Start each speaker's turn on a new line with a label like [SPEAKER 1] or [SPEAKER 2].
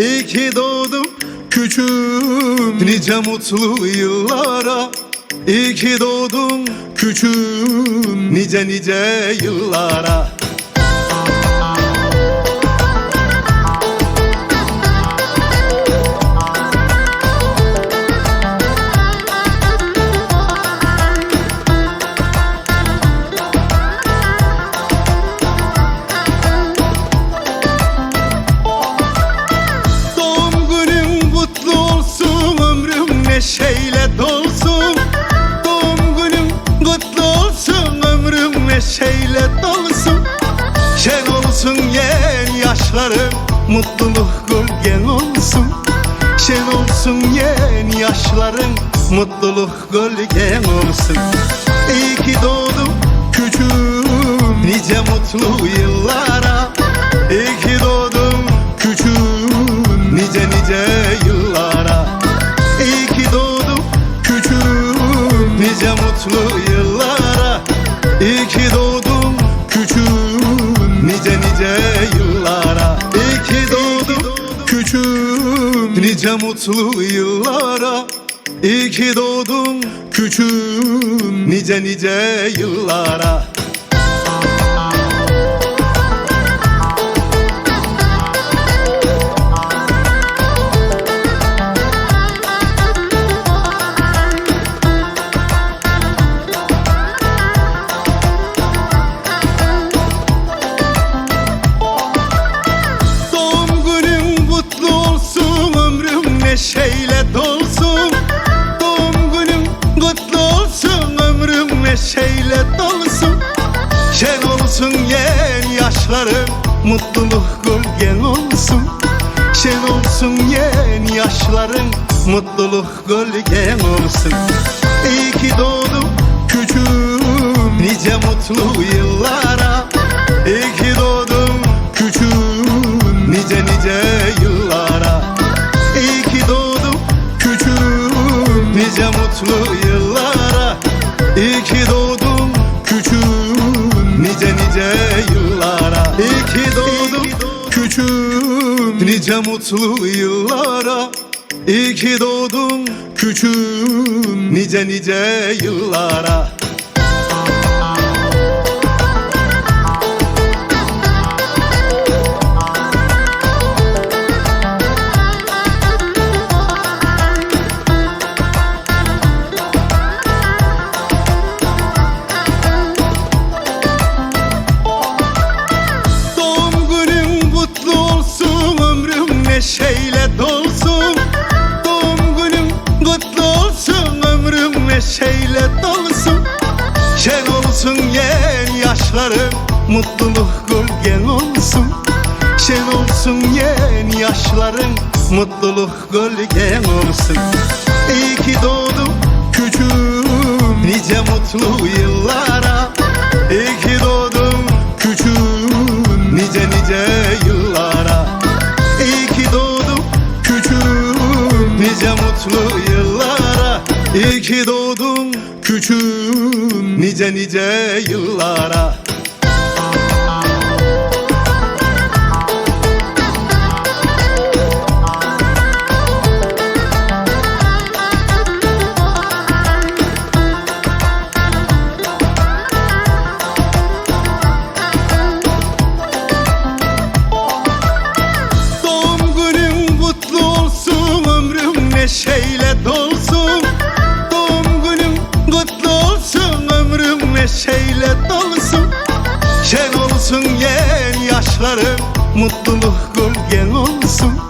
[SPEAKER 1] İyi ki doğdum küçüğüm Nice mutlu yıllara. İyi ki doğdum küçüğüm Nice nice yıllara olsun yeğen yaşlarım mutluluk gölgen olsun. Şen olsun yeğen yaşların mutluluk gölgen olsun. İyi ki doğdum küçüğüm nice mutlu yıllara. İyi ki doğdum küçüğüm nice nice yıllara. İyi ki doğdum küçüğüm nice mutlu yıllara. İyi ki doğdum nice mutlu yıllara İyi ki doğdum küçüğüm. Nice nice yıllara dolsun Şen olsun yeğen yaşlarım mutluluk gölgen olsun. Şen olsun yeğen yaşların mutluluk gölgen olsun. İyi ki doğdum küçüğüm nice mutlu yıllara. İyi ki doğdum küçüğüm nice nice yıllara. İyi ki doğdum küçüğüm nice mutlu yıllara yıllara. İyi doğdum küçüğüm nice mutlu yıllara. İyi doğdum küçüğüm nice nice yıllara ömrüm neşeyle dolsun Şen olsun yeğen yaşlarım mutluluk gölgen olsun. Şen olsun yeğen yaşların mutluluk gölgen olsun. İyi ki doğdum küçüğüm nice mutlu yıllara. İyi ki doğdum küçüğüm nice nice yıllara. İyi ki doğdum küçüğüm nice mutlu yıllara İyi ki doğdum küçüğüm nice nice yıllara. Doğum günün kutlu olsun ömrüm neşeyle dolsun neşeyle dolsun Şen olsun yel yaşlarım Mutluluk gölgen olsun.